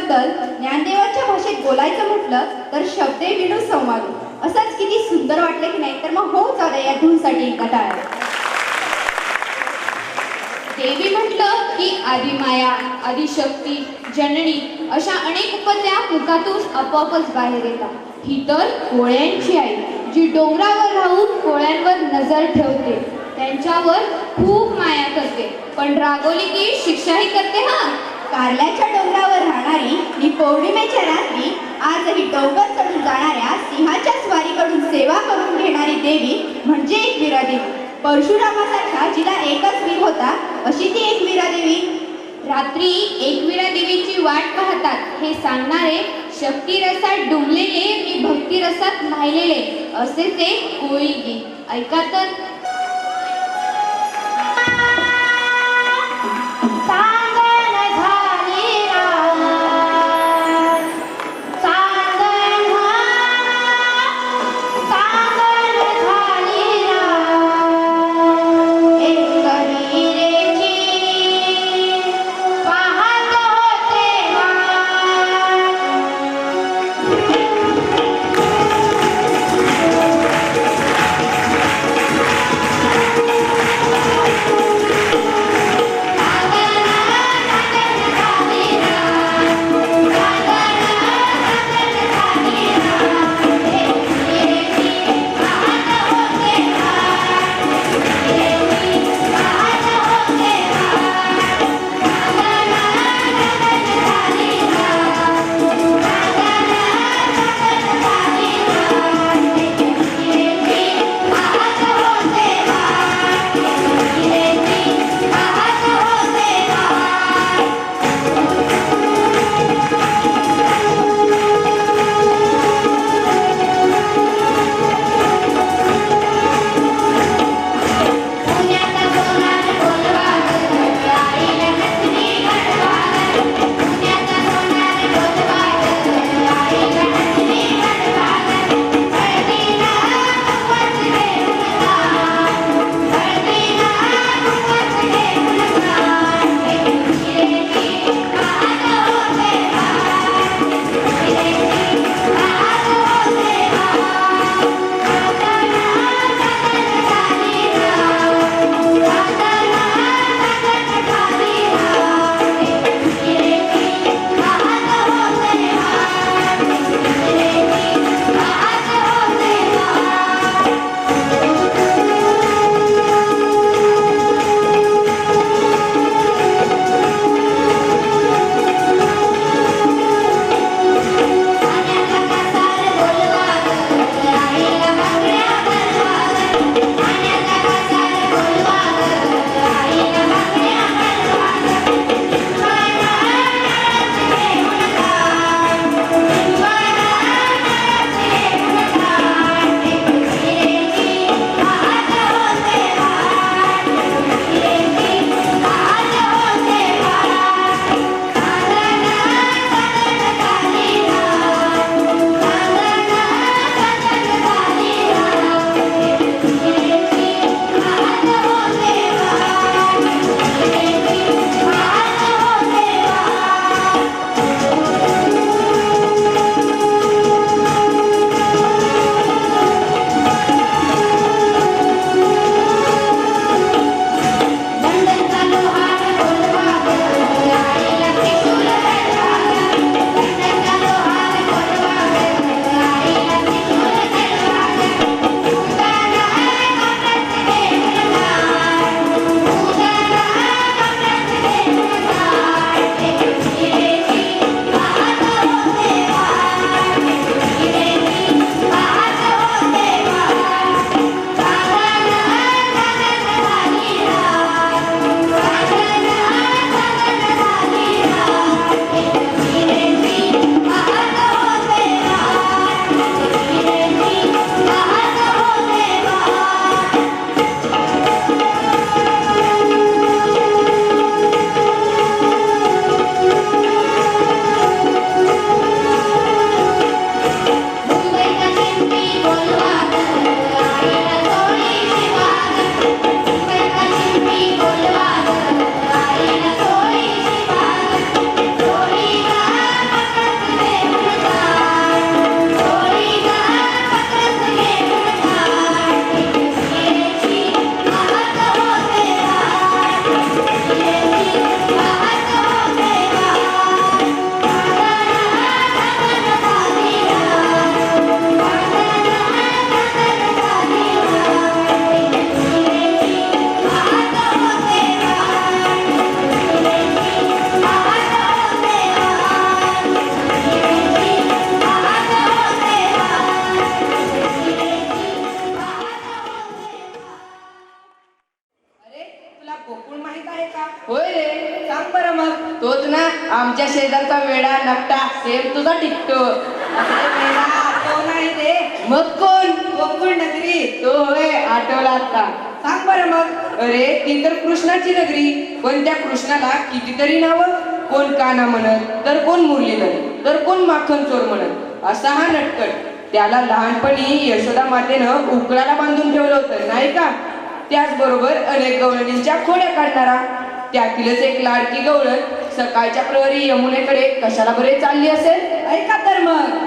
बद्दल ज्ञानदेवाच्या भाषेत बोलायचं म्हटलं तर शब्दे विणू संवाद. असंच किती सुंदर वाटलं की नाही तर मग हो चालेल या धूनसाठी एकदा टाळ्या देवी म्हटलं की आदिमाया आदिशक्ती जननी अशा अनेक उपत्या मुखातून आपोआपच बाहेर येतात. ही तर कोळ्यांची आई जी डोंगरावर राहून कोळ्यांवर नजर ठेवते. त्यांच्यावर खूप माया करते. पण रागवली की शिक्षाही करते हा? कारल्याच्या डोंगरावर राहणारी ही पौर्णिमेच्या रात्री आजही डोंगर चढून जाणाऱ्या सिंहाच्या स्वारीकडून सेवा करून घेणारी देवी म्हणजे एक वीरादेवी परशुरामासारखा जिला एकच वीर होता अशी ती एक वीरादेवी रात्री एकविरा देवीची वाट पाहतात. हे सांगणारे शक्तिरसात डुंबलेले मी भक्तिरसात न्हायलेले असे ते कोळी गीत. ऐका तर. आठवला आता सांग बरं मग. अरे ती तर कृष्णाची नगरी. पण त्या कृष्णाला कितीतरी नावं. कोण काना म्हणत तर कोण मुरलीधर तर कोण माखन चोर म्हणत. असा हा नटकट. त्याला लहानपणी यशोदा मातेनं उकळाला बांधून ठेवलं होतं नाही का? त्याचबरोबर अनेक गवळणींच्या खोड्या काढणारा. त्यातीलच एक लाडकी गवळण सकाळच्या प्रहरी यमुनेकडे कशाला बरे चालली असेल? ऐका तर मग.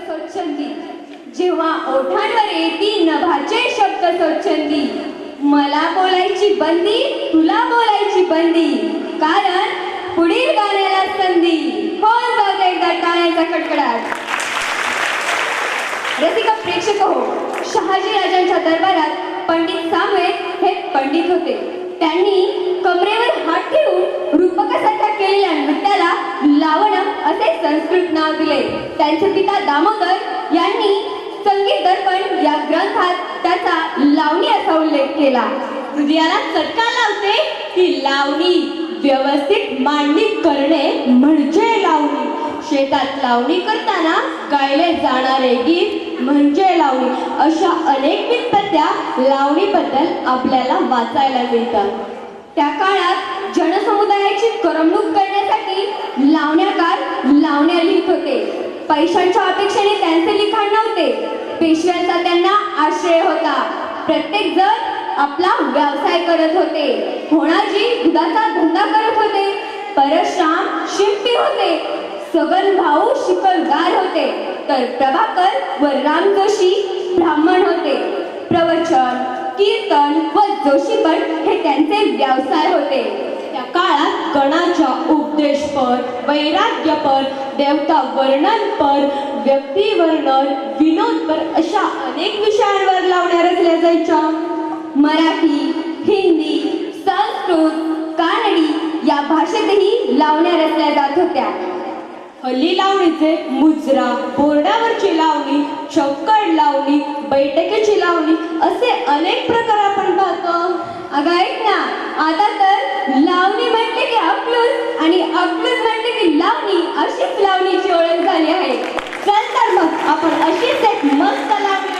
स्वच्छंदी जेव्हा ओठांवर येती नभाचे शब्द स्वच्छंदी मला बोलायची बंदी तुला बोलायची बंदी. कारण पुढील गाण्याला संधी. होऊन जाऊ एकदा टाळ्याचा कडकडाट रसिका प्रेक्षक हो शहाजी राजांच्या दरबारात पंडित सामुएल हे पंडित होते. त्यांनी कमरेवर हात ठेवून रूपकासारखा केलेल्या नृत्याला लावणम असे संस्कृत नाव दिले. त्यांचे पिता दामोदर यांनी संगीत दर्पण या ग्रंथात त्याचा लावणी असा उल्लेख केला. हृदयाला चटका लावते की लावणी व्यवस्थित मांडणी करणे म्हणजे लावणी. शेतात लावणी करताना गायले जाणारे गीत म्हणजे लावणी. अशा अनेक व्युत्पत्त्या लावणीबद्दल आपल्याला वाचायला मिळतात. त्या काळात जनसमुदायाची करमणूक करण्यासाठी नावने लिहित होते. पैशांच्या अपेक्षेने त्यांचे लिखाण नव्हते. पेशव्यांचा त्यांना आश्रय होता. प्रत्येक जण आपला व्यवसाय करत होते. होणाजी दुधाचा धंदा करत होते. परशुराम शिंपी होते. सगन भाऊ शिकलगार होते. तर प्रभाकर व राम जोशी ब्राह्मण होते. प्रवचन कीर्तन व जोशीपण हे त्यांचे व्यवसाय होते. काळात गणाच्या उपदेशपर वैराग्यपर देवता वर्णनपर व्यक्ती वर्णन विनोदपर अशा अनेक विषयांवर लावण्या रचल्या जायच्या. मराठी हिंदी संस्कृत कानडी या भाषेतही लावण्या रचल्या जात होत्या. हल्ली लावणीचे मुजरा बोर्डावरची लावणी चौकड लावणी बैठकीची लावणी असे अनेक प्रकार आपण पाहतो. अगं ऐक ना आता तर अकलूस आणि अकलूस म्हणजे की लावणी अशी लावणीची ओळख झाली आहे. चल तर मग आपण अशीच एक मस्त लावणी